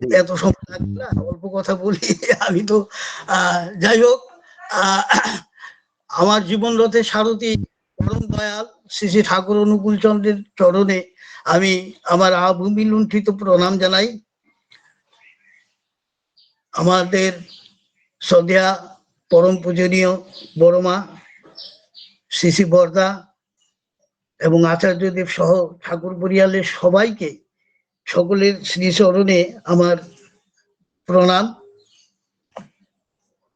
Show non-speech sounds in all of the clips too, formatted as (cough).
এত সময় লাগবে না, অল্প কথা বলি, আমি তো যাই হোক আমার জীবন রথে সারথী পরম দয়াল শ্রী শ্রী ঠাকুর অনুকূল চন্দ্রের চরণে আমি আমার আভূমি লুণ্ঠিত প্রণাম জানাই। আমাদের শ্রদ্ধা পরম পূজনীয় বড়মা, শ্রী শ্রী বর্দা এবং আচার্যদেব সহ ঠাকুর পরিয়ালের সবাইকে সকলের শ্রীচরণে আমার প্রণাম।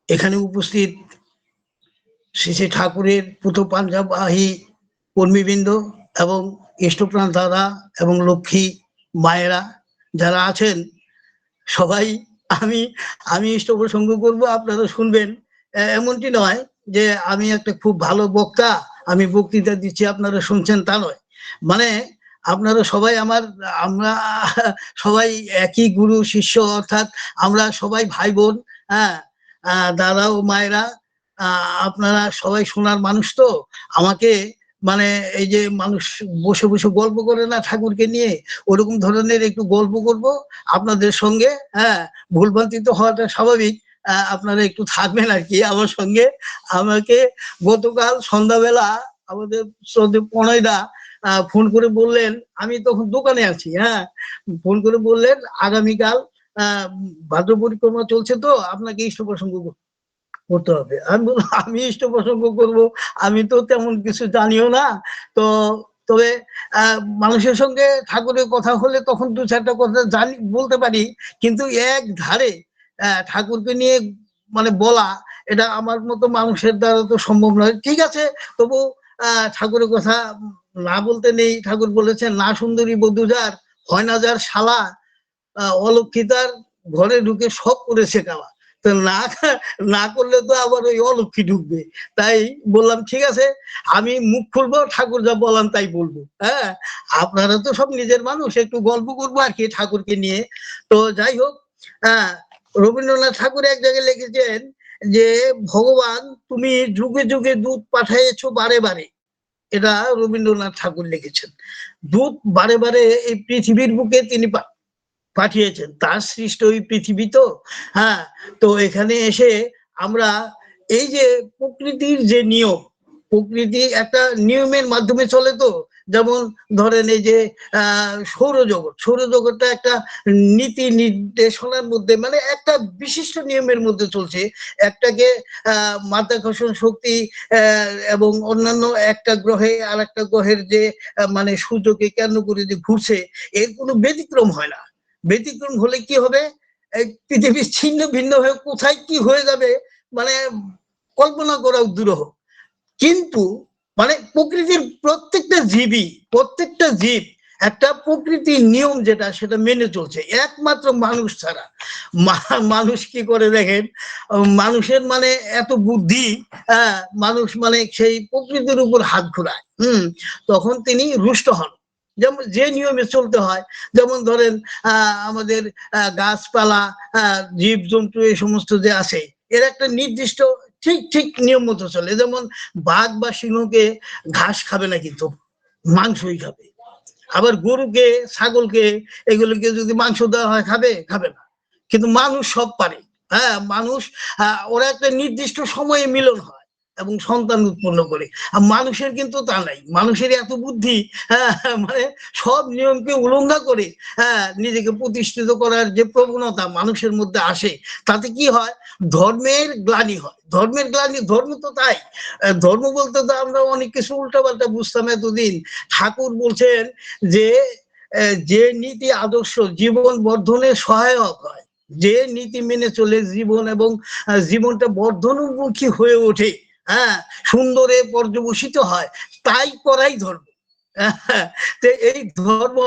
এখানে উপস্থিত শ্রী শ্রী ঠাকুরের পুত পাঞ্জাবাহী কর্মীবৃন্দ এবং ইষ্টপ্রাণ দাদা এবং লক্ষ্মী মায়েরা যারা আছেন, সবাই আমি আমি ইষ্ট প্রসঙ্গ করব, আপনারা শুনবেন। এমনটি নয় যে আমি একটা খুব ভালো বক্তা, আমি বক্তৃতা দিচ্ছি, আপনারা শুনছেন তা নয়। মানে আপনারা সবাই আমার, আমরা সবাই একই গুরু, শিষ্য, অর্থাৎ আমরা সবাই ভাই বোন হ্যাঁ? দাদা ও মায়েরা আপনারা সবাই শোনার মানুষ তো? আমাকে মানে এই যে মানুষ বসে বসে গল্প করে না ঠাকুরকে নিয়ে? ওরকম ধরনের একটু গল্প করব আপনাদের সঙ্গে হ্যাঁ? ভুলভ্রান্তি তো হওয়াটা স্বাভাবিক আপনারা একটু থাকবেন আর কি আমার সঙ্গে। আমাকে গতকাল সন্ধ্যাবেলা আমাদের শ্রদ্ধে প্রণয়দা ফোন করে বললেন, আমি তখন দোকানে আছি হ্যাঁ। ফোন করে বললেন, আগামীকাল ভাদ্র পরিক্রমা চলছে তো, আপনাকে ইষ্ট প্রসঙ্গ করতে হবে। আমি বললাম, আমি ইষ্ট প্রসঙ্গ করব, আমি তো তেমন কিছু জানিও না। তো, তবে মানুষের সঙ্গে ঠাকুরের কথা হলে তখন দু চারটা কথা জানি, বলতে পারি, কিন্তু এক ধারে ঠাকুরকে নিয়ে মানে বলা, এটা আমার মতো মানুষের দ্বারা তো সম্ভব নয়। ঠিক আছে, তবু ঠাকুরের কথা না বলতে নেই। ঠাকুর বলেছেন, না সুন্দরী বধুজার হয় না যার শালা অলক্ষিতার ঘরে ঢুকে সব করেছে কালা। তো না না করলে তো আবার ওই অলক্ষী ঢুকবে। তাই বললাম, ঠিক আছে, আমি মুখ খুলবো, ঠাকুর যা বললাম তাই বলব। হ্যাঁ আপনারা তো সব নিজের মানুষ, একটু গল্প করব আর কি ঠাকুরকে নিয়ে। তো যাই হোক হ্যাঁ রবীন্দ্রনাথ ঠাকুর এক জায়গায় লিখেছেন যে ভগবান তুমি যুগে যুগে দুধ পাঠাইছো বারে বারে। এটা রবীন্দ্রনাথ ঠাকুর লিখেছেন। দুধ বারে বারে এই পৃথিবীর বুকে তিনি পাঠিয়েছেন। তার সৃষ্ট ওই পৃথিবী তো হ্যাঁ? তো এখানে এসে আমরা এই যে প্রকৃতির যে নিয়ম, প্রকৃতি একটা নিয়মের মাধ্যমে চলে তো যেমন ধরেন এই যে সৌরজগৎ। সৌরজগৎটা একটা নীতি নির্দেশনার মধ্যে মানে একটা বিশিষ্ট নিয়মের মধ্যে চলছে। একটাকে মাধ্যাকর্ষণ শক্তি এবং অন্যান্য একটা গ্রহে আর একটা গ্রহের যে মানে সূর্যকে কেন্দ্র করে যে ঘুরছে, এর কোনো ব্যতিক্রম হয় না। ব্যতিক্রম হলে কি হবে? এই পৃথিবী ছিন্ন ভিন্ন হয়ে কোথায় কি হয়ে যাবে? মানে কল্পনা করা দুরূহ। কিন্তু মানে প্রকৃতির প্রত্যেকটা জীবই প্রত্যেকটা জীব একটা প্রকৃতির নিয়ম যেটা সেটা মেনে চলছে। একমাত্র মানুষ ছাড়া। মানুষ কি করে দেখেন? মানুষের মানে এত বুদ্ধি হ্যাঁ মানুষ মানে সেই প্রকৃতির উপর হাত ঘোরায় হুম তখন তিনি রুষ্ট হন। যেমন যে নিয়মে চলতে হয় যেমন ধরেন আমাদের গাছপালা আহ, জীবজন্তু এই সমস্ত যে আছে এর একটা নির্দিষ্ট ঠিক ঠিক নিয়ম মতো চলে। যেমন বাঘ বা সিংহকে ঘাস খাবে না কিন্তু, মাংসই খাবে। আবার গরুকে, ছাগলকে, এগুলোকে যদি মাংস দেওয়া হয়, খাবে? খাবে না। কিন্তু মানুষ সব পারে। হ্যাঁ মানুষ ওরা একটা নির্দিষ্ট সময়ে মিলন হয়। এবং সন্তান উৎপন্ন করে। আর মানুষের কিন্তু তা নাই। মানুষের এত বুদ্ধি হ্যাঁ মানে সব নিয়মকে উলঙ্ঘা করে হ্যাঁ নিজেকে প্রতিষ্ঠিত করার যে প্রবণতা মানুষের মধ্যে আসে, তাতে কি হয়? ধর্মের গ্লানি হয়। ধর্মের গ্লানি, ধর্ম তো তাই। ধর্ম বলতে তো আমরা অনেক কিছু উল্টাপাল্টা বুঝতাম এতদিন। ঠাকুর বলছেন যে যে নীতি আদর্শ জীবন বর্ধনে সহায়ক হয়। যে নীতি মেনে চলে জীবন এবং জীবনটা বর্ধনমুখী হয়ে ওঠে। হ্যাঁ সুন্দরে পর্যবসিত হয়, তাই করাই ধর্ম। এই ধর্ম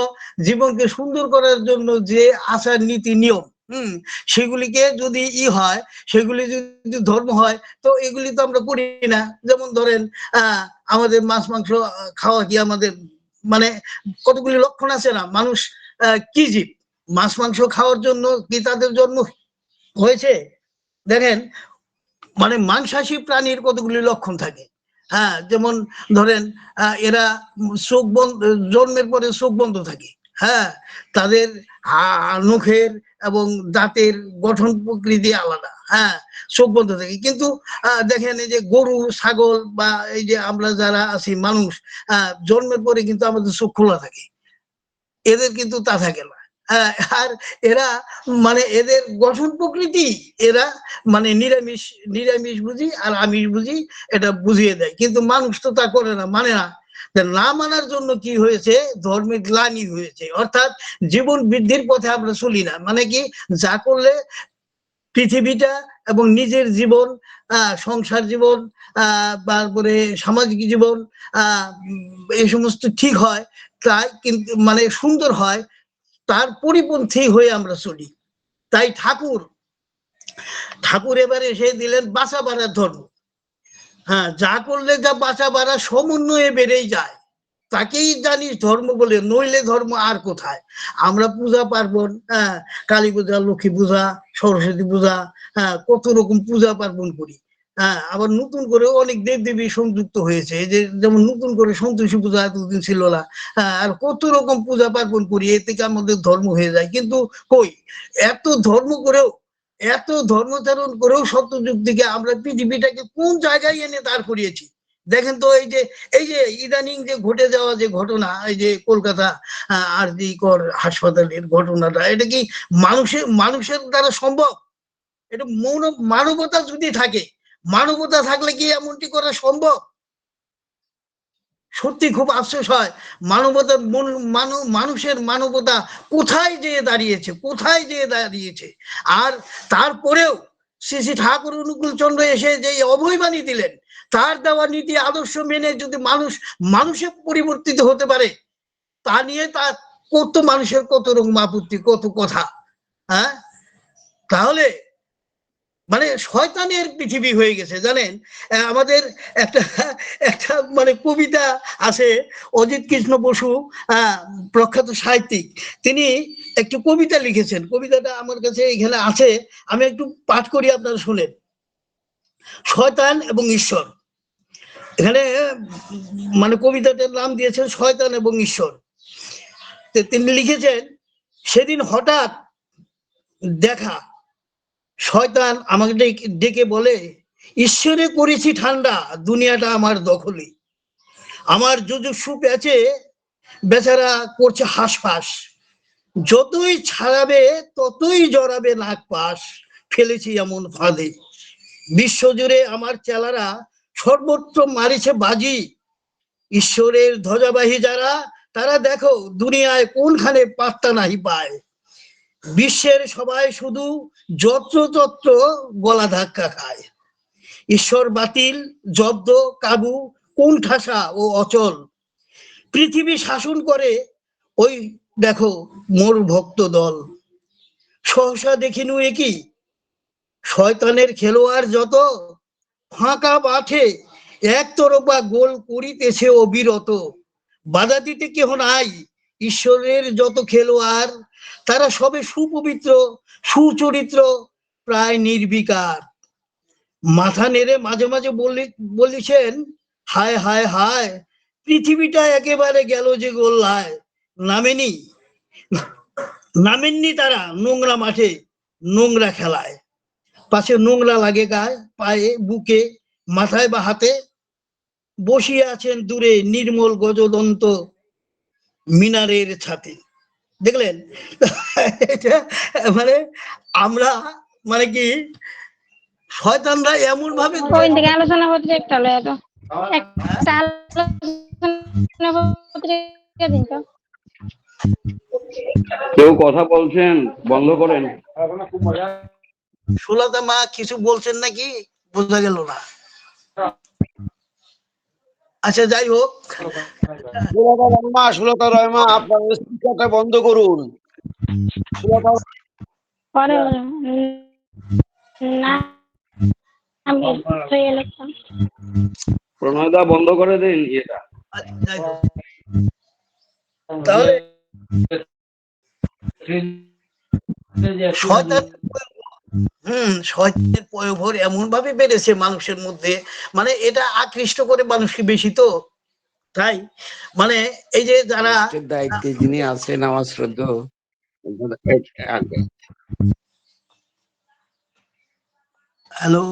জীবনকে সুন্দর করার জন্য যে আচার নীতি নিয়ম, হম, সেগুলিকে যদি ই হয়, সেগুলি যদি ধর্ম হয়, তো এগুলি তো আমরা করি না। যেমন ধরেন আমাদের মাছ, মাংস খাওয়া কি আমাদের মানে কতগুলি লক্ষণ আছে না? মানুষ কি জীব? মাছ, মাংস খাওয়ার জন্য কি তাদের জন্ম হয়েছে? দেখেন মানে মাংসাশী প্রাণীর কতগুলি লক্ষণ থাকে? হ্যাঁ যেমন ধরেন এরা চোখ বন্ধ জন্মের পরে চোখ বন্ধ থাকে। হ্যাঁ তাদের মুখের এবং দাঁতের গঠন প্রকৃতি আলাদা। হ্যাঁ চোখ বন্ধ থাকে। কিন্তু দেখেন এই যে গরু, ছাগল বা এই যে আমরা যারা আছি মানুষ জন্মের পরে কিন্তু আমাদের চোখ খোলা থাকে। এদের কিন্তু তা থাকে না। আর এরা মানে এদের গঠন প্রকৃতি, এরা মানে নিরামিষ নিরামিষ বুঝি আর আমিষ বুঝি এটা বুঝিয়ে দেয়। কিন্তু মানুষ তো তা করে না মানে না। না মানার জন্য কি হয়েছে? ধর্মের গ্লানি হয়েছে। অর্থাৎ জীবন বৃদ্ধির পথে আমরা চলি না। মানে কি? যা করলে পৃথিবীটা এবং নিজের জীবন সংসার জীবন তারপরে সামাজিক জীবন এই সমস্ত ঠিক হয়, তাই কিন্তু মানে সুন্দর হয়। তার পরিপন্থী হয়ে আমরা চলি। তাই ঠাকুর ঠাকুর এবারে এসে দিলেন বাঁচা বাড়ার ধর্ম। হ্যাঁ যা করলে যা বাঁচা বাড়া সমন্বয়ে বেড়েই যায়। তাকেই জানিস ধর্ম বলে, নইলে ধর্ম আর কোথায়? আমরা পূজা পার্বণ হ্যাঁ কালী পূজা, লক্ষ্মী পূজা, সরস্বতী পূজা হ্যাঁ কত রকম পূজা পার্বণ করি। হ্যাঁ আবার নতুন করে অনেক দেব দেবী সংযুক্ত হয়েছে যে যেমন নতুন করে সন্তোষী পূজা এতদিন ছিল না। হ্যাঁ, আর কত রকম পূজা পার্বণ করি এ থেকে আমাদের ধর্ম হয়ে যায়। কিন্তু কই এত ধর্ম করেও এত ধর্মচারণ করেও সত্যযুগ থেকে আমরা পৃথিবীটাকে কোন জায়গায় এনে দাঁড় করিয়েছি? দেখেন তো এই যে এই যে ইদানিং যে ঘটে যাওয়া যে ঘটনা এই যে কলকাতা আর জি কর হাসপাতালের ঘটনাটা এটা কি মানুষের মানুষের দ্বারা সম্ভব? এটা মৌন মানবতা যদি থাকে মানবতা থাকলে কি এমনটি করা সম্ভব? সত্যি খুব আফসোস হয়। মানবতা মানুষের মানবতা কোথায় যেয়ে দাঁড়িয়েছে? কোথায় যেয়ে দাঁড়িয়েছে? আর তারপরেও শ্রী শ্রী ঠাকুর অনুকূল চন্দ্র এসে যে অভয়বাণী দিলেন, তার দেওয়া নীতি আদর্শ মেনে যদি মানুষ, মানুষে পরিবর্তিত হতে পারে, তা নিয়ে তা কত মানুষের কত রকম আপত্তি, কত কথা হ্যাঁ? তাহলে মানে শয়তানের পৃথিবী হয়ে গেছে, জানেন? আমাদের একটা একটা মানে কবিতা আছে, অজিত কৃষ্ণ বসু প্রখ্যাত সাহিত্যিক। তিনি একটি কবিতা লিখেছেন। কবিতাটা আমার কাছে এখানে আছে, আমি একটু পাঠ করি, আপনারা শুনেন। শয়তান এবং ঈশ্বর। এখানে মানে কবিতাটার নাম দিয়েছেন শয়তান এবং ঈশ্বর। তিনি লিখেছেন, সেদিন হঠাৎ দেখা শয়তান আমাকে ডেকে- বলে, ঈশ্বরে করেছি ঠান্ডা, দুনিয়াটা আমার দখলে। আমার যুজুসু প্যাচে বেচারা করছে হাঁসফাঁস। যতই ছাড়াবে, ততই জড়াবে নাক পাশ। ফেলেছি এমন ফাঁদে। বিশ্বজুড়ে আমার চেলারা সর্বত্র মারিছে বাজি। ঈশ্বরের ধ্বজাবাহী যারা, তারা দেখো, দুনিয়ায় কোনখানে পাত্তা নাহি পায়। বিশ্বের সবাই শুধু যত্র তত্র গলা ধাক্কা খায়। ঈশ্বর বাতিল, জব্দ, কাবু, কোন ঠাসা ও অচল। পৃথিবী শাসন করে ওই দেখো মোর ভক্ত দল। সহসা দেখিনু একই শয়তানের খেলোয়াড় যত, ফাঁকা মাঠে একতরফা গোল করিতেছে অবিরত। বাধা দিতে কেহ নাই ঈশ্বরের যত খেলোয়াড়, তারা সবে সুপবিত্র, সুচরিত্র, প্রায় নির্বিকার। মাথা নেড়ে মাঝে মাঝে বলি বলিছেন হায় হায় হায়, পৃথিবীটা একেবারে গেল যে গোল্লায়, নামেনি, নামেননি তারা নোংরা মাঠে, নোংরা খেলায়। পাশে নোংরা লাগে গায়ে, পায়ে, বুকে, মাথায় বা হাতে, বসিয়ে আছেন দূরে নির্মল গজদন্ত মিনারের ছাতে। দেখলেন? এটা মানে আমরা মানে কি শয়তানরা এমন ভাবে আলোচনা পত্রিকা লয় তো একটা আলোচনা পত্রিকা দিন তো। কেউ কথা বলছেন? বন্ধ করেন। সুলতা মা কিছু বলছেন নাকি? বোঝা গেল না। আচ্ছা যাই হোক। সুলতা রহমা সুলতা রহমা আপনার স্পিকারটা বন্ধ করুন সুলতা প্রণয়দা বন্ধ করে দিন ইয়েটা। আচ্ছা, যাই হোক। তাহলে হম শয়তানের পয়ভর এমন ভাবে বেড়েছে মানুষের মধ্যে। মানে এটা আকৃষ্ট করে মানুষকে বেশি তো তাই? মানে এই যে যারা দায়িত্বে যিনি আছেন আমার শ্রদ্ধ হ্যালো?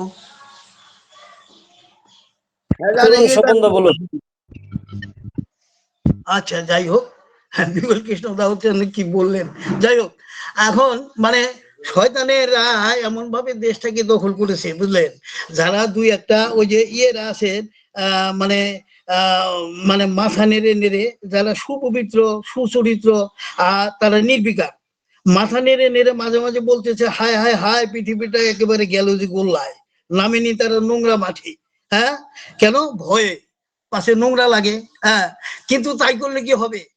হ্যাঁ, আচ্ছা যাই হোক। হ্যাঁ বিমল কৃষ্ণ দা হচ্ছেন কি বললেন। যাই হোক এখন মানে শয়তানেরা এমন ভাবে দেশটাকে দখল করেছে বুঝলেন? যারা দুই একটা ওই যে ইয়েরা আহ, মানে মানে মাথা নেড়ে নেড়ে যারা সুপবিত্র সুচরিত্র আর তারা নির্বিকার। মাথা নেড়ে নেড়ে মাঝে মাঝে বলতেছে হায় হায় হায় পৃথিবীটা একেবারে গেল যে গোল্লায়। নামেনি তারা নোংরা মাটি হ্যাঁ? কেন? ভয়ে। পাশে নোংরা লাগে। হ্যাঁ? কিন্তু তাই করলে কি হবে?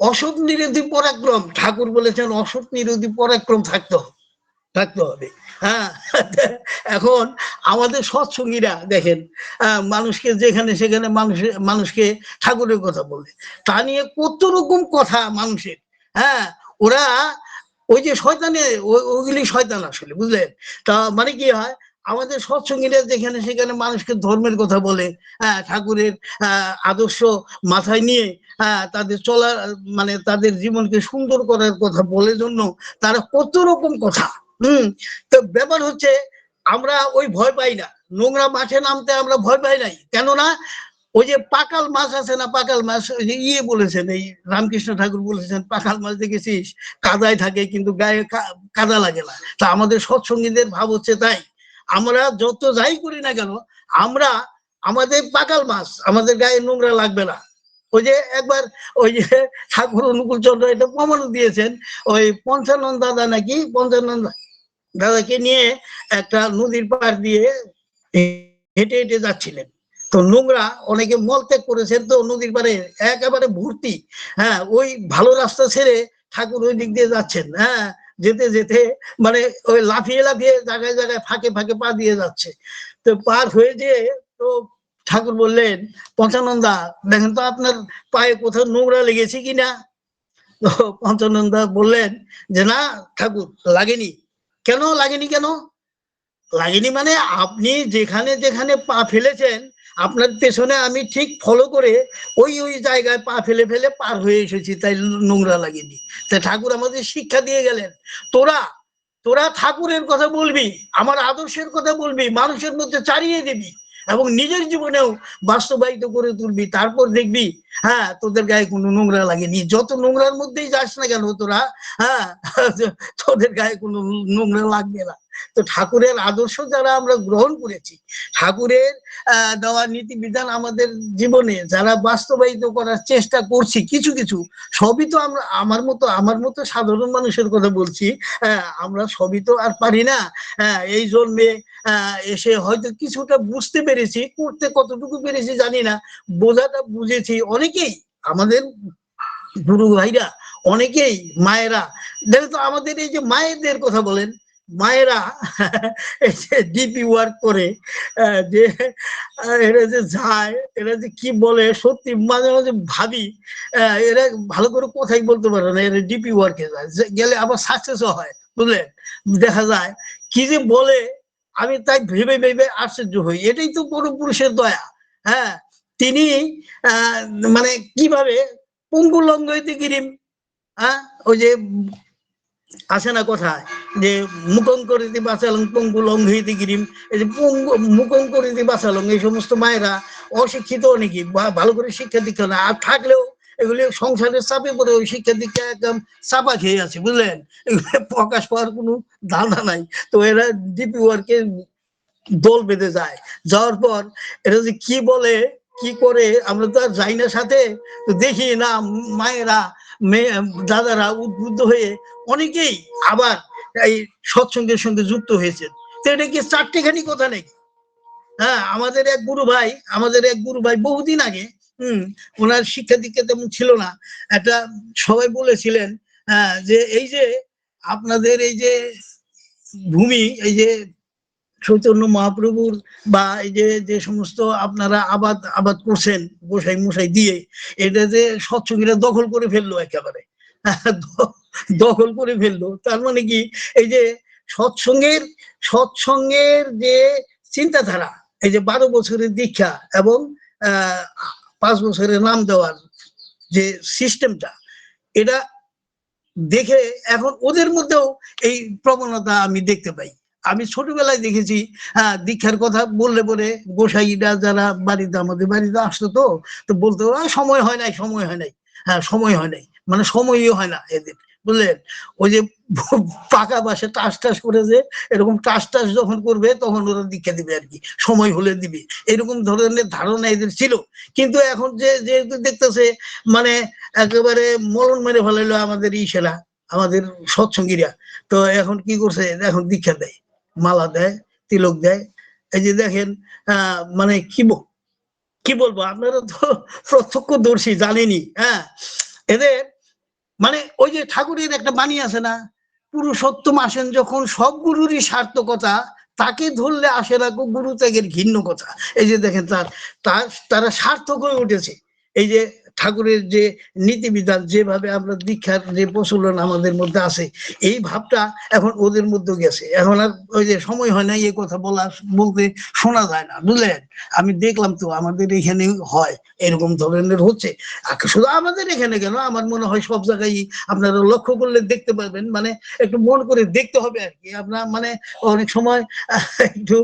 অসৎ নিরোধী পরাক্রম, ঠাকুর বলেছেন অসৎ নিরোধী পরাক্রম থাকতে হবে থাকতে হবে। হ্যাঁ এখন আমাদের সৎসঙ্গীরা দেখেন মানুষকে যেখানে সেখানে মানুষের মানুষকে ঠাকুরের কথা বলে। তা নিয়ে কত রকম কথা মানুষের হ্যাঁ ওরা ওই যে শয়তানে ও- ওগুলি শয়তান আসলে, বুঝলেন? তা মানে কি হয়? আমাদের সৎসঙ্গীরা যেখানে সেখানে মানুষকে ধর্মের কথা বলে হ্যাঁ ঠাকুরের আদর্শ মাথায় নিয়ে হ্যাঁ তাদের চলার মানে তাদের জীবনকে সুন্দর করার কথা বলে জন্য তারা কত রকম কথা, হম? তো ব্যাপার হচ্ছে আমরা ওই ভয় পাই না। নোংরা মাঠে নামতে আমরা ভয় পাই নাই। কেননা ওই যে পাকাল মাছ আছে না, পাকাল মাছ, ওই যে ইয়ে বলেছেন, এই রামকৃষ্ণ ঠাকুর বলেছেন, পাকাল মাছ দেখেছিস? কাদায় থাকে, কিন্তু গায়ে কাদা লাগে না। তা আমাদের সৎসঙ্গীদের ভাব হচ্ছে তাই। আমরা যত যাই করি না কেন, আমরা আমাদের পাকাল মাছ, আমাদের গায়ে নোংরা লাগবে না। ওই যে একবার ওই যে ঠাকুর অনুকূল চন্দ্র এটা প্রমাণ দিয়েছেন, ওই পঞ্চানন দাদা নাকি, পঞ্চানন দাদাকে নিয়ে একটা নদীর পাড় দিয়ে হেঁটে হেঁটে যাচ্ছিলেন। তো নোংরা অনেকে মলত্যাগ করেছেন, তো নদীর পাড়ে একেবারে ভর্তি। হ্যাঁ ওই ভালো রাস্তা ছেড়ে ঠাকুর ওই দিক দিয়ে যাচ্ছেন। হ্যাঁ যেতে যেতে মানে ওই লাফিয়ে লাফিয়ে জায়গায় জায়গায় ফাঁকে ফাঁকে পা দিয়ে যাচ্ছে। তো পার হয়ে যেয়ে তো ঠাকুর বললেন, পঞ্চানন্দা, দেখেন তো আপনার পায়ে কোথাও নোংরা লেগেছে কিনা তো পঞ্চানন্দা বললেন, যে না ঠাকুর, লাগেনি। কেন? লাগেনি কেন? লাগেনি মানে আপনি যেখানে যেখানে পা ফেলেছেন আপনার পেছনে আমি ঠিক ফলো করে ওই ওই জায়গায় পা ফেলে ফেলে পার হয়ে এসেছি, তাই নোংরা লাগেনি। তাই ঠাকুর আমাদের শিক্ষা দিয়ে গেলেন। তোরা তোরা ঠাকুরের কথা বলবি, আমার আদর্শের কথা বলবি, মানুষের মধ্যে চারিয়ে দিবি এবং নিজের জীবনেও বাস্তবায়িত করে তুলবি। তারপর দেখবি হ্যাঁ তোদের গায়ে কোনো নোংরা লাগেনি। যত নোংরার মধ্যেই যাস না কেন তোরা হ্যাঁ তোদের গায়ে কোনো নোংরা লাগবে না। তো ঠাকুরের আদর্শ যারা আমরা গ্রহণ করেছি, ঠাকুরের দেওয়া নীতি বিধান আমাদের জীবনে যারা বাস্তবায়িত করার চেষ্টা করছি, কিছু কিছু, সবই তো আমরা, আমার মতো আমার মতো সাধারণ মানুষের কথা বলছি আমরা সবই তো আর পারি না এই জন্মে এসে হয়তো কিছুটা বুঝতে পেরেছি, করতে কতটুকু পেরেছি জানি না, বোঝাটা বুঝেছি অনেকেই, আমাদের গুরু ভাইরা, অনেকেই মায়েরা, দেখো তো আমাদের এই যে মায়েদের কথা বলেন মায়েরা ডিপি ওয়ার্ক করে যে এরা যে যায়, এরা যে কি বলে, সত্যি মাঝে মাঝে ভাবি এরা ভালো করে কথাই বলতে পারে না, এরা ডিপি ওয়ার্কে যায়। গেলে আবার সাকসেসও হয়, বুঝলেন? দেখা যায়, কি যে বলে, আমি তাই ভেবে ভেবে আশ্চর্য হই। এটাই তো কোনো পুরুষের দয়া হ্যাঁ? তিনি মানে কীভাবে, পঙ্গু লঙ্ঘইতে গিরিম হ্যাঁ? ওই যে আসে না কথায়? যে মুকং করিতে বাঁচালং পঙ্গু লঙ্ঘিতে গিরিম এই যে পঙ্গু মুকং করিতে বাঁচালং এই সমস্ত মায়েরা অশিক্ষিত নাকি? বা- ভালো করে শিক্ষা দীক্ষা না, আর থাকলেও এগুলি সংসারের চাপে পড়ে ওই শিক্ষা দীক্ষা একদম চাপা খেয়ে আছে, বুঝলেন? এগুলো প্রকাশ পাওয়ার কোনো ধারণা নাই। তো এরা ডিপি ওয়ার্কে দল বেঁধে যায়। যাওয়ার পর এরা যে কি বলে, কি করে, আমরা তো আর যাই না সাথে। তো দেখি না, মায়েরা মেয়ে দাদারা উদ্বুদ্ধ হয়ে অনেকেই আবার এই সৎসঙ্গের সঙ্গে যুক্ত হয়েছেন। তো এটা কি চারটেখানি কথা নেই হ্যাঁ আমাদের এক গুরু ভাই, আমাদের এক গুরু ভাই বহুদিন আগে, হম, ওনার শিক্ষা দীক্ষা তেমন ছিল না। একটা, সবাই বলেছিলেন হ্যাঁ যে এই যে আপনাদের এই যে ভূমি, এই যে চৈতন্য মহাপ্রভুর বা এই যে যে সমস্ত আপনারা আবাদ আবাদ করছেন গোসাই মশাই দিয়ে, এটা যে সৎসঙ্গীরা দখল করে ফেলল একেবারে। (laughs) দখল করে ফেলল। তার মানে কি? এই যে সৎসঙ্গের সৎসঙ্গের যে চিন্তাধারা, এই যে বারো বছরের দীক্ষা এবং পাঁচ বছরের নাম দেওয়ার যে সিস্টেমটা, এটা দেখে এখন ওদের মধ্যেও এই প্রবণতা আমি দেখতে পাই। আমি ছোটবেলায় দেখেছি হ্যাঁ দীক্ষার কথা বললে পরে গোসাইরা যারা বাড়িতে, আমাদের বাড়িতে আসতো তো তো বলতো সময় হয় নাই, সময় হয় নাই। হ্যাঁ সময় হয় নাই। মানে সময়ই হয় না এদের, বুঝলেন? ওই যে পাকা বাসে টাস টাস করে যে এরকম টাস টাস যখন করবে, তখন ওরা দীক্ষা দিবে আর কি, সময় হলে দিবে। এরকম ধরনের ধারণা এদের ছিল। কিন্তু এখন যে, যেহেতু দেখতেছে মানে একেবারে মরণ মেরে ফেলাইলো আমাদের ইসেরা আমাদের সৎসঙ্গীরা, তো এখন কি করছে? এখন দীক্ষা দেয়। মালা দেয়, তিলক দেয়। এই যে দেখেন মানে কি কি বলব, আপনারা তো প্রত্যক্ষদর্শী, জানেনই হ্যাঁ। এদের মানে ওই যে ঠাকুরের একটা বাণী আছে না, পুরুষোত্তম আসেন যখন, সব গুরুরই সার্থকতা, তাকে ধরলে আসে না গুরু ত্যাগের ঘিন্ন কথা। এই যে দেখেন তার, তারা সার্থক হয়ে উঠেছে। এই যে ঠাকুরের যে নীতিবিধান, যেভাবে আমরা দীক্ষার যে প্রচলন আমাদের মধ্যে আছে, এই ভাবটা এখন ওদের মধ্যে গেছে। এখন আর ওই যে সময় হয় না এই কথা বলা, বলতে শোনা যায় না, বুঝলেন? আমি দেখলাম তো আমাদের এখানে হয়, এরকম ধরনের হচ্ছে। শুধু আমাদের এখানে কেন? আমার মনে হয় সব জায়গায় আপনারা লক্ষ্য করলে দেখতে পারবেন মানে একটু মন করে দেখতে হবে আর কি। আপনার মানে অনেক সময় একটু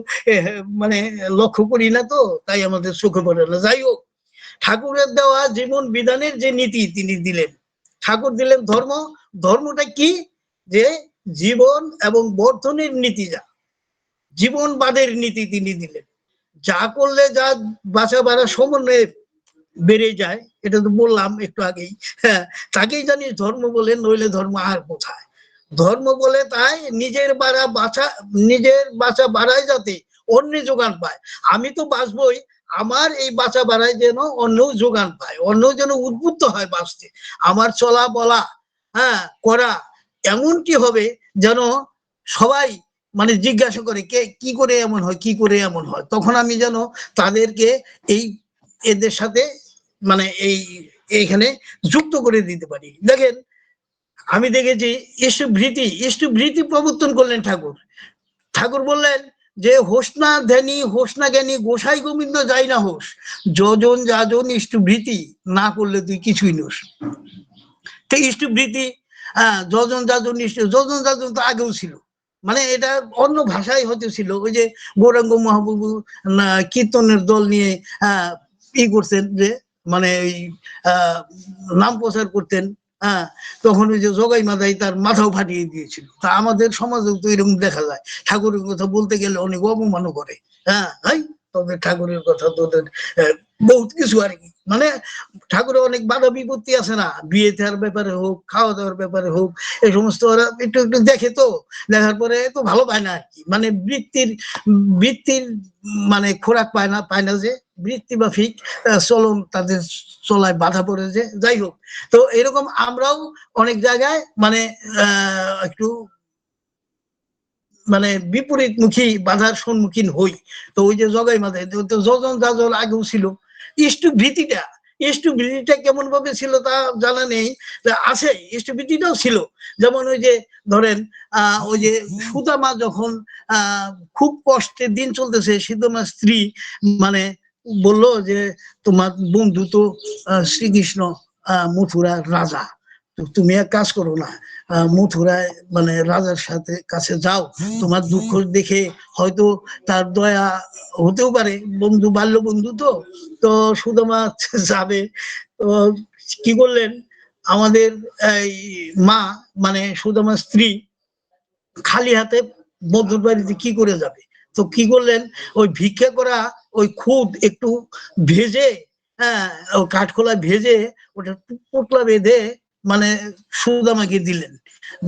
মানে লক্ষ্য করি না তো, তাই আমাদের চোখে পড়ে না। যাই হোক ঠাকুরের দেওয়া জীবন বিধানের যে নীতি তিনি দিলেন। ঠাকুর দিলেন ধর্ম। ধর্মটা কি? যে জীবন এবং বর্ধনের নীতি যা। জীবনবাদের নীতি তিনি দিলেন। যা করলে যা বাঁচা বাড়া সমন্বয়ে বেড়ে যায়, এটা তো বললাম একটু আগেই। হ্যাঁ তাকেই জানি ধর্ম বলে, নইলে ধর্ম আর কোথায়? ধর্ম বলে তাই নিজের বাড়া বাঁচা নিজের বাঁচা বাড়ায় যাতে অন্য যোগান পায়। আমি তো বাঁচবই আমার এই বাঁচা বাড়ায় যেন অন্য যোগান পায়, অন্য যেন উদ্বুদ্ধ হয় বাঁচতে আমার চলা বলা হ্যাঁ করা, এমন কি হবে যেন সবাই মানে জিজ্ঞাসা করে কে কি করে এমন হয়, কি করে এমন হয়। তখন আমি যেন তাদেরকে এই এদের সাথে মানে এই এইখানে যুক্ত করে দিতে পারি। দেখেন, আমি দেখেছি ইষ্টভৃতি ইষ্টভৃতি প্রবর্তন করলেন ঠাকুর। ঠাকুর বললেন যে হোসনা ধ্যানী হোসনা জ্ঞানী, গোসাই গোবিন্দ যাই না হোস, যজন যাজন ইষ্টভৃতি, না করলে তুই কিছুই নোস। তো ইষ্টভৃতি? হ্যাঁ যজন যাজন ইষ্ট, যজন যাজন তো আগেও ছিল। মানে এটা অন্য ভাষায় হতে ছিল, ওই যে গৌরাঙ্গ মহাপ্রভু কীর্তনের দল নিয়ে আহ ই করতেন যে মানে ওই, আহ, নাম প্রচার করতেন। হ্যাঁ তখন ওই যে জগাই মাদাই তার মাথাও ফাটিয়ে দিয়েছিল। তা আমাদের সমাজেও তো এরকম দেখা যায়। ঠাকুরের কথা বলতে গেলে অনেক অপমানও করে। হ্যাঁ হাই তবে ঠাকুরের কথা তোদের বহুত কিছু আর কি। মানে ঠাকুরের অনেক বাধা বিপত্তি আছে না, বিয়ে দেওয়ার ব্যাপারে হোক, খাওয়া দাওয়ার ব্যাপারে হোক এই সমস্ত ওরা একটু একটু দেখে তো, দেখার পরে তো ভালো পায় না আর কি। মানে বৃত্তির বৃত্তির মানে খোরাক পায় না পায় না যে, বৃত্তি বা ফিক চলন তাদের চলায় বাধা পড়ে যে, যাই হোক। তো এরকম আমরাও অনেক জায়গায় মানে একটু মানে বিপরীতমুখী বাধার সম্মুখীন হই। তো ওই যে জগাই মাথায় যজন যাজন আগেও ছিল। ইষ্টু ভীতিটা ইষ্টু ভীতিটা কেমন ভাবে ছিল তা জানা নেই। আছে ইষ্টু ভীতিটাও ছিল। যেমন ওই যে ধরেন আহ ওই যে সুদামা যখন খুব কষ্টের দিন চলতেছে সুদামার স্ত্রী মানে বলল যে, তোমার বন্ধু তো শ্রীকৃষ্ণ মথুরার রাজা। তুমি এক কাজ করো না মথুরায় মানে রাজার সাথে কাছে যাও। তোমার দুঃখ দেখে হয়তো তার দয়া হতেও পারে বন্ধু বাল্য বন্ধু তো। তো সুদামা (laughs) যাবে। তো কি করলেন? আমাদের এই মা মানে সুদামার স্ত্রী খালি হাতে বন্ধুর বাড়িতে কি করে যাবে? তো কি করলেন? ওই ভিক্ষা করা ওই খুদ একটু ভেজে হ্যাঁ কাঠখোলা ভেজে ওটা পোটলা বেঁধে মানে সুদামাকে দিলেন।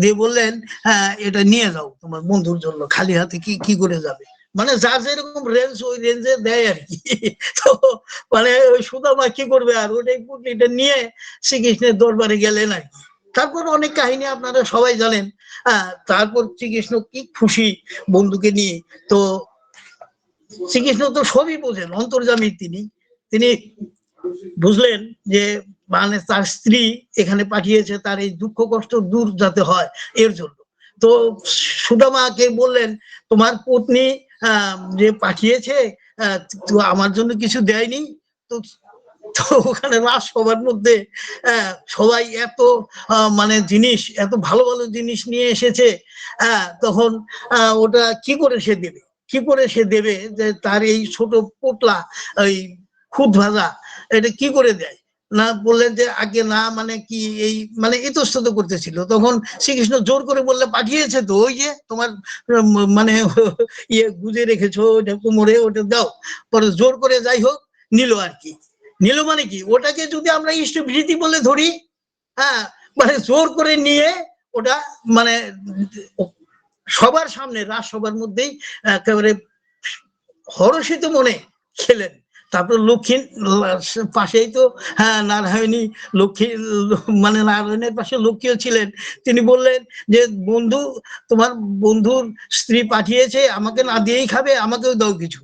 দিয়ে বললেন হ্যাঁ এটা নিয়ে যাও তোমার বন্ধুর জন্য, খালি হাতে কি কি করে যাবে? মানে যার যেরকম রেঞ্জ ওই রেঞ্জে দেয় আর কি। (laughs) তো মানে ওই সুদামা কি করবে আর? ওটাই পুটলিটা নিয়ে শ্রীকৃষ্ণের দরবারে গেলেন আর কি। তারপর অনেক কাহিনী আপনারা সবাই জানেন। তারপর শ্রীকৃষ্ণ কি খুশি বন্ধুকে নিয়ে। তো শ্রীকৃষ্ণ তো সবই বোঝেন অন্তর্জামী তিনি। তিনি বুঝলেন যে মানে তার স্ত্রী এখানে পাঠিয়েছে, তার এই দুঃখ কষ্ট দূর যাতে হয় এর জন্য। তো সুদামাকে বললেন, তোমার পত্নী যে পাঠিয়েছে তো আমার জন্য কিছু দেয়নি? তো তো ওখানে রাজসভার মধ্যে সবাই এত মানে জিনিস, এত ভালো ভালো জিনিস নিয়ে এসেছে তখন ওটা কি করে সে দেবে? কি করে সে দেবে যে তার এই ছোট পোটলা, ওই খুদ ভাজা, এটা কি করে দেয়? না বললেন যে, আগে না মানে কি এই মানে ইতস্তত করতেছিল। তখন শ্রীকৃষ্ণ জোর করে বললে, পাঠিয়েছে তো, ওই যে তোমার মানে (laughs) ইয়ে গুজে রেখেছো ওটা কোমরে, ওটা দাও। পরে জোর করে যাই হোক, নিল আর কি। নিল মানে কি? ওটাকে যদি আমরা ইষ্টভৃতি বলে ধরি হ্যাঁ মানে জোর করে নিয়ে ওটা মানে সবার সামনে রাজসভার মধ্যেই একেবারে হরষিত মনে খেলেন। তারপর লক্ষ্মী পাশেই তো হ্যাঁ নারায়ণী, লক্ষ্মী মানে নারায়ণের পাশে লক্ষ্মীও ছিলেন। তিনি বললেন যে, বন্ধু, তোমার বন্ধুর স্ত্রী পাঠিয়েছে, আমাকে না দিয়েই খাবে, আমাকেও দাও কিছু।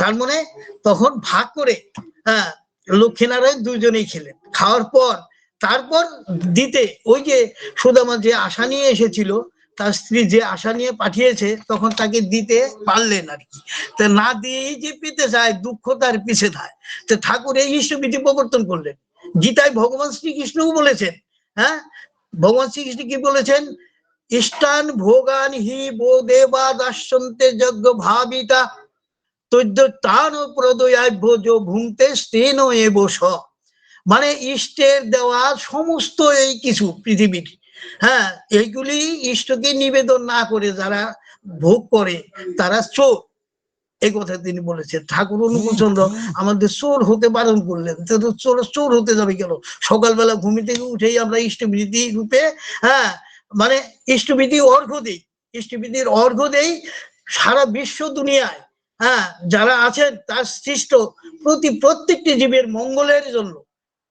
তার মানে তখন ভাগ করে হ্যাঁ লক্ষ্মীনারায়ণ দুজনেই খেলেন। খাওয়ার পর, তারপর দিতে ওই যে সুদামা যে আশা নিয়ে এসেছিল তার স্ত্রী যে আশা নিয়ে পাঠিয়েছে, তখন তাকে দিতে পারলেন আর কি। তা না দিয়েই যে পেতে চায়, দুঃখ তার পিছে থাকে তো ঠাকুর এই ইষ্টবিধি প্রবর্তন করলেন। গীতায় ভগবান শ্রীকৃষ্ণও বলেছেন হ্যাঁ? ভগবান শ্রীকৃষ্ণ কি বলেছেন? ইষ্টান ভোগান হি বো দেবা দাস্যন্তে যজ্ঞ ভাবিতা, তৈদ্য তান প্রদয়াভ্য যো ভুংতে স্তেন এব স। মানে ইষ্টের দেওয়া সমস্ত এই কিছু পৃথিবীর হ্যাঁ এইগুলি ইষ্টকে নিবেদন না করে যারা ভোগ করে তারা চোর। এই কথা তিনি বলেছেন। ঠাকুর অনুকূলচন্দ্র আমাদের চোর হতে বারণ করলেন। চোর চোর হতে যাবে কেন? সকালবেলা ঘুমি থেকে উঠেই আমরা ইষ্টবিধি রূপে হ্যাঁ মানে ইষ্টবিধি অর্ঘ দিই। ইষ্টবিধির অর্ঘ দেই সারা বিশ্ব দুনিয়ায় হ্যাঁ যারা আছেন তার সৃষ্ট প্রতি প্রত্যেকটি জীবের মঙ্গলের জন্য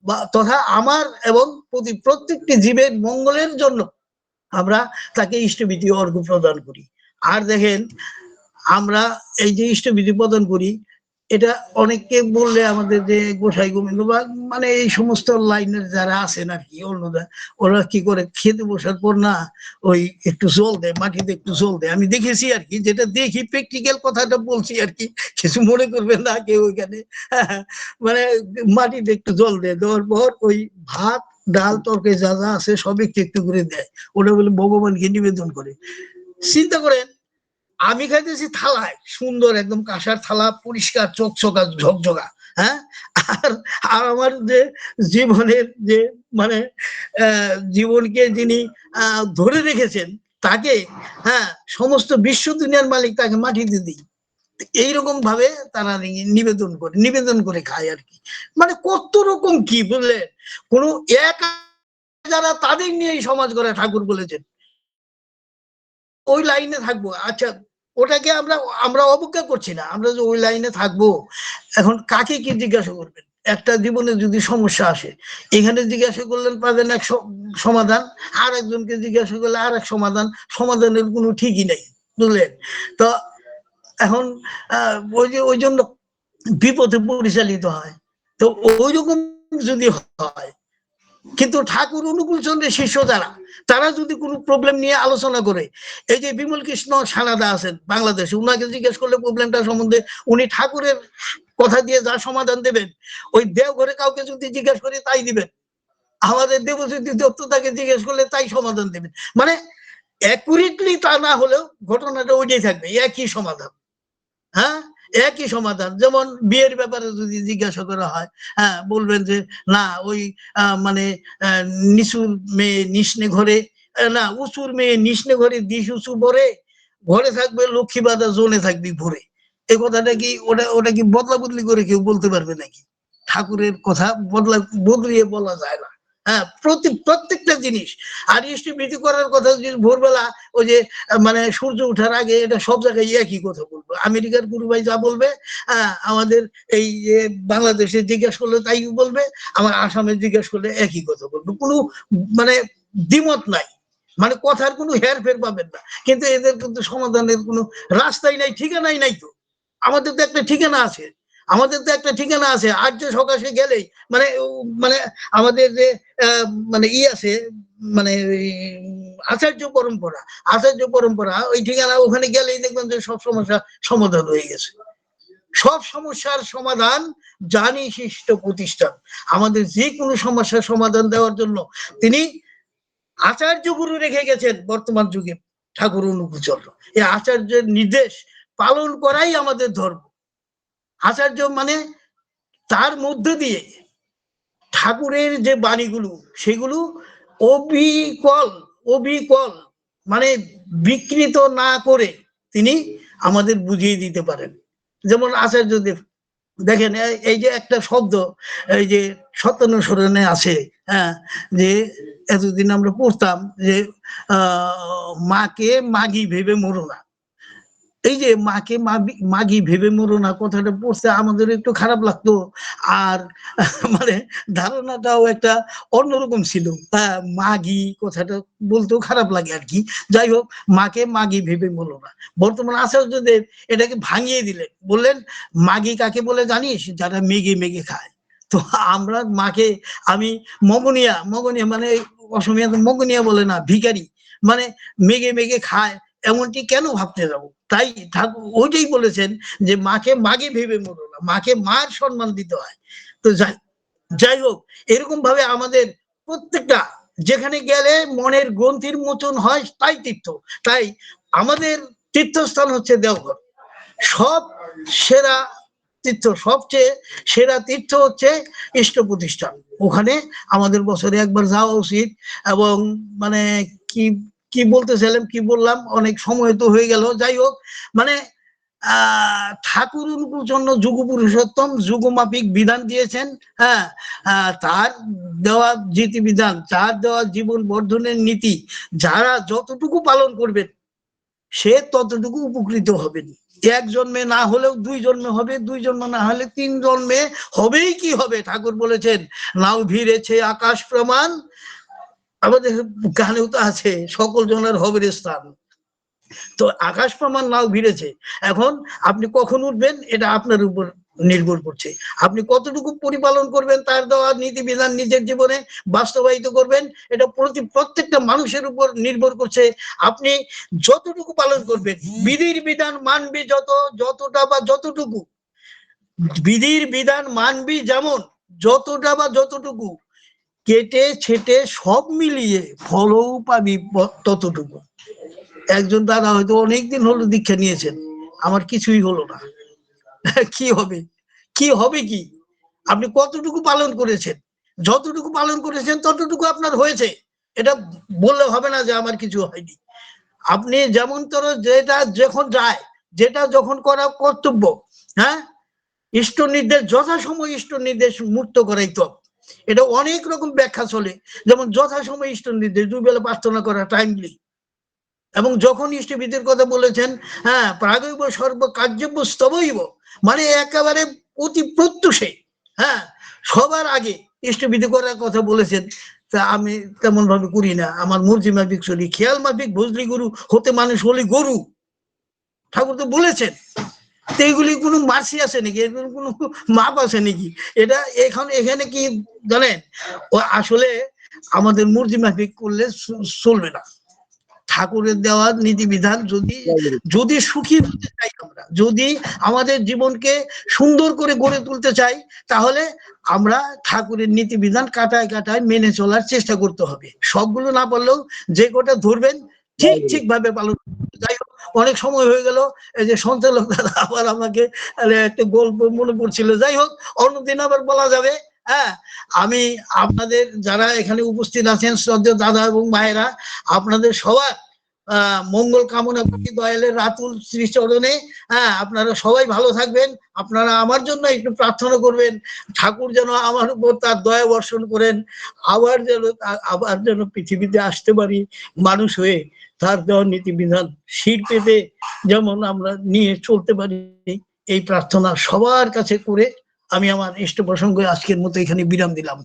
বা তথা আমার এবং প্রতি প্রত্যেকটি জীবের মঙ্গলের জন্য আমরা তাকে ইষ্টবিধি অর্ঘ প্রদান করি। আর দেখেন, আমরা এই যে ইষ্টবিধি প্রদান করি, এটা অনেককে বললে আমাদের যে গোসাই গোবিন্দ বা মানে এই সমস্ত লাইনের যারা আছেন আর কি, অন্যরা, ওরা কি করে খেতে বসার পর না ওই একটু জল দেয়, মাটিতে একটু জল দেয়। আমি দেখেছি আর কি, যেটা দেখি প্র্যাকটিক্যাল কথাটা বলছি আর কি, কিছু মনে করবেন না কেউ ওইখানে। (laughs) মানে মাটিতে একটু জল দেয়, দেওয়ার পর ওই ভাত ডাল তরকারি যা যা আছে সব একটু একটু করে দেয়। ওটা বলে ভগবানকে নিবেদন করে। চিন্তা করেন, আমি খাইতেছি থালায়, সুন্দর একদম কাঁসার থালা, পরিষ্কার, চকচকা, ঝকঝকা হ্যাঁ? আর আর আমার যে জীবনের যে মানে জীবনকে যিনি ধরে রেখেছেন, তাকে হ্যাঁ সমস্ত বিশ্ব দুনিয়ার মালিক তাকে মাটিতে দিই। এইরকম ভাবে তারা নিবেদন করে নিবেদন করে খায় আর কি। মানে কত রকম কি বুঝলেন? কোন এক যারা তাদের নিয়েই সমাজ করে ঠাকুর বলেছেন। ওই লাইনে থাকব। আচ্ছা ওটাকে আমরা আমরা অবজ্ঞা করছি না। আমরা যে ওই লাইনে থাকব, এখন কাকে কি জিজ্ঞাসা করবেন? একটা জীবনে যদি সমস্যা আসে, এখানে জিজ্ঞাসা করলেন পাবেন এক সমাধান আর একজনকে জিজ্ঞাসা করলে আর এক সমাধান, সমাধানের কোনো ঠিকই নেই, বুঝলেন? তো এখন ওই যে, ওই জন্য বিপথে পরিচালিত হয়। তো ওই রকম যদি হয়, কিন্তু ঠাকুর অনুকূল চন্দ্রের শিষ্য যারা, তারা যদি কোনো প্রবলেম নিয়ে আলোচনা করে, এই যে বিমল কৃষ্ণ সানাদা আছেন বাংলাদেশে, উনাকে জিজ্ঞেস করলে প্রবলেমটা সম্বন্ধে উনি ঠাকুরের কথা দিয়ে যা সমাধান দেবেন, ওই দেওঘরে কাউকে যদি জিজ্ঞেস করে তাই দিবেন। আমাদের দেবজ্যোতি দত্ত তাকে জিজ্ঞেস করলে তাই সমাধান দেবেন। মানে অ্যাকুরেটলি তা না হলেও ঘটনাটা ওইটাই থাকবে, একই সমাধান। হ্যাঁ? একই সমাধান। যেমন বিয়ের ব্যাপারে যদি জিজ্ঞাসা করা হয় হ্যাঁ বলবেন যে, না, ওই মানে নিচুর মেয়ে নিষ্ণে ঘরে না উঁচুর মেয়ে নিষ্ণে ঘরে, দিশ উঁচু ভরে ঘরে থাকবে, লক্ষ্মী বাদা জোনে থাকবি ভরে। এ কথাটা কি, ওটা ওটা কি বদলা বদলি করে কেউ বলতে পারবে নাকি? ঠাকুরের কথা বদলা, বদলিয়ে বলা যায় না। হ্যাঁ প্রতি প্রত্যেকটা জিনিস। আর ইষ্টভীতি করার কথা যদি ভোরবেলা ওই যে মানে সূর্য ওঠার আগে এটা সব জায়গায় একই কথা বলব। আমেরিকার গুরু ভাই যা বলবে হ্যাঁ আমাদের এই যে বাংলাদেশে জিজ্ঞেস করলে তাই বলবে, আমার আসামে জিজ্ঞেস করলে একই কথা বলবে। কোনো মানে দ্বিমত নাই। মানে কথার কোনো হেরফের পাবেন না। কিন্তু এদের কিন্তু সমাধানের কোনো রাস্তাই নাই, ঠিকানাই নাই তো। আমাদের তো একটা ঠিকানা আছে। আমাদের তো একটা ঠিকানা আছে আর্য সকাশে গেলেই মানে মানে আমাদের যে মানে ই আছে মানে আচার্য পরম্পরা আচার্য পরম্পরা, ওই ঠিকানা ওখানে গেলেই দেখবেন যে সব সমস্যা সমাধান হয়ে গেছে। সব সমস্যার সমাধান জানি শিষ্ট প্রতিষ্ঠান। আমাদের যে কোনো সমস্যার সমাধান দেওয়ার জন্য তিনি আচার্য গুরু রেখে গেছেন বর্তমান যুগে ঠাকুর অনুকূচল এই আচার্যের নির্দেশ পালন করাই আমাদের ধর্ম। আচার্য মানে তার মধ্য দিয়ে ঠাকুরের যে বাণীগুলো, সেগুলো অবিকল অবিকল মানে বিকৃত না করে তিনি আমাদের বুঝিয়ে দিতে পারেন। যেমন আচার্য আচার্যদেব দেখেন এই- যে একটা শব্দ, এই যে সত্যানুসরণে আছে হ্যাঁ যে এতদিন আমরা পড়তাম যে মাকে মাগি ভেবে মরো না। এই যে মাকে মাগি ভেবে মরো না, কথাটা পড়তে আমাদের একটু খারাপ লাগতো। আর মানে ধারণাটাও একটা অন্যরকম ছিল। মাগি কথাটা বলতেও খারাপ লাগে আর কি। যাই হোক, মাকে মাগি ভেবে মরো না। বর্তমান আচার্যদেব এটাকে ভাঙিয়ে দিলেন। বললেন, মাগি কাকে বলে জানিস? যারা মেঘে মেঘে খায়। তো আমরা মাকে, আমি মগনিয়া মগনিয়া মানে অসমীয়াতে মগনিয়া বলে না, ভিখারি। মানে মেঘে মেঘে খায়। এমনটি কেন ভাবতে যাব? তাই ঠাকুর ওইটাই বলেছেন যে মাকে মাগে ভেবে মরো না, মাকে মার সম্মান দিতে হয়। তো যাই যাই হোক, এরকম ভাবে আমাদের প্রত্যেকটা, যেখানে গেলে মনের গ্রন্থির মোচন হয় তাই তীর্থ। তাই আমাদের তীর্থস্থান হচ্ছে দেওঘর। সব সেরা তীর্থ, সবচেয়ে সেরা তীর্থ হচ্ছে ইষ্ট প্রতিষ্ঠান। ওখানে আমাদের বছরে একবার যাওয়া উচিত এবং মানে কি কি বলতেছিলাম, কি বললাম, অনেক সময় তো হয়ে গেল। যাই হোক মানে ঠাকুর জন্য যুগ পুরুষোত্তম যুগমাফিক বিধান দিয়েছেন হ্যাঁ তার দেওয়া নীতি বিধান, তার দেওয়া জীবন বর্ধনের নীতি, যারা যতটুকু পালন করবেন, সে ততটুকু উপকৃত হবেন। এক জন্মে না হলেও দুই জন্মে হবে, দুই জন্ম না হলে তিন জন্মে হবেই কি হবে? ঠাকুর বলেছেন, নাও ভিড়েছে আকাশ প্রমাণ আমাদের গানেও তো আছে, সকল জনের হবে স্থান। তো আকাশ প্রমাণ নাও ভিড়েছে। এখন আপনি কখন উঠবেন এটা আপনার উপর নির্ভর করছে। আপনি কতটুকু পরিপালন করবেন তার দেওয়া নীতিবিধান নিজের জীবনে বাস্তবায়িত করবেন, এটা প্রতি প্রত্যেকটা মানুষের উপর নির্ভর করছে। আপনি যতটুকু পালন করবেন, বিধির বিধান মানবি যত, যতটা বা যতটুকু। বিধির বিধান মানবি যেমন, যতটা বা যতটুকু। কেটে ছেটে সব মিলিয়ে ফলও পাবি ততটুকু। একজন দাদা হয়তো অনেকদিন হলো দীক্ষা নিয়েছেন, আমার কিছুই হলো না। কি হবে? কি হবে কি? আপনি কতটুকু পালন করেছেন? যতটুকু পালন করেছেন ততটুকু আপনার হয়েছে। এটা বললে হবে না যে আমার কিছু হয়নি। আপনি যেমন তোর যেটা যখন যায়, যেটা যখন করা কর্তব্য হ্যাঁ? ইষ্ট নির্দেশ, যথাসময় ইষ্ট নির্দেশ মুক্ত করাই তো। এটা অনেক রকম ব্যাখ্যা চলে। যেমন যথাসময় দুই বেলা প্রার্থনা করা টাইমলি এবং যখন ইষ্টবিধির কথা বলেছেন হ্যাঁ প্রাগৈব সর্ব কার্যব্য স্তবৈব মানে একেবারে অতি প্রত্যুষে হ্যাঁ সবার আগে ইষ্টবিধি করার কথা বলেছেন, তা আমি তেমন ভাবে করি না। আমার মর্জি মাফিক চলি, খেয়াল মাফিক ভজলি গরু, হতে মানুষ হলে গরু। ঠাকুর তো বলেছেন। তো এইগুলি কোনো মার্সি আছে নাকি? এর কোনো মাপ আছে নাকি? এটা এখন এখানে কি জানেন? ও আসলে আমাদের মর্জি মাফিক করলে চলবে না। ঠাকুরের দেওয়া নীতিবিধান যদি যদি সুখী হতে চাই আমরা যদি আমাদের জীবনকে সুন্দর করে গড়ে তুলতে চাই তাহলে আমরা ঠাকুরের নীতিবিধান কাটায় কাটায় মেনে চলার চেষ্টা করতে হবে। সবগুলো না পারলেও যে কটা ধরবেন ঠিক ঠিক ভাবে পালন করতে হবে। যাই হোক অনেক সময় হয়ে গেল, এই যে সঞ্চালক দাদা আবার আমাকে একটা গল্প মনে পড়ছিল। যাই হোক, অন্যদিন আবার বলা যাবে হ্যাঁ? আমি আপনাদের যারা এখানে উপস্থিত আছেন শ্রদ্ধেয় দাদা এবং মায়েরা, আপনাদের সবার মঙ্গল কামনা করি, দয়ালের রাতুল শ্রীচরণে। হ্যাঁ আপনারা সবাই ভালো থাকবেন। আপনারা আমার জন্য একটু প্রার্থনা করবেন। ঠাকুর যেন আমার উপর তার দয়া বর্ষণ করেন। আবার যেন আবার যেন পৃথিবীতে আসতে পারি মানুষ হয়ে। তার দেওয়া নীতিবিধান শির পেতে যেমন আমরা নিয়ে চলতে পারি, এই প্রার্থনা সবার কাছে করে আমি আমার ইষ্ট প্রসঙ্গে আজকের মতো এখানে বিরাম দিলাম।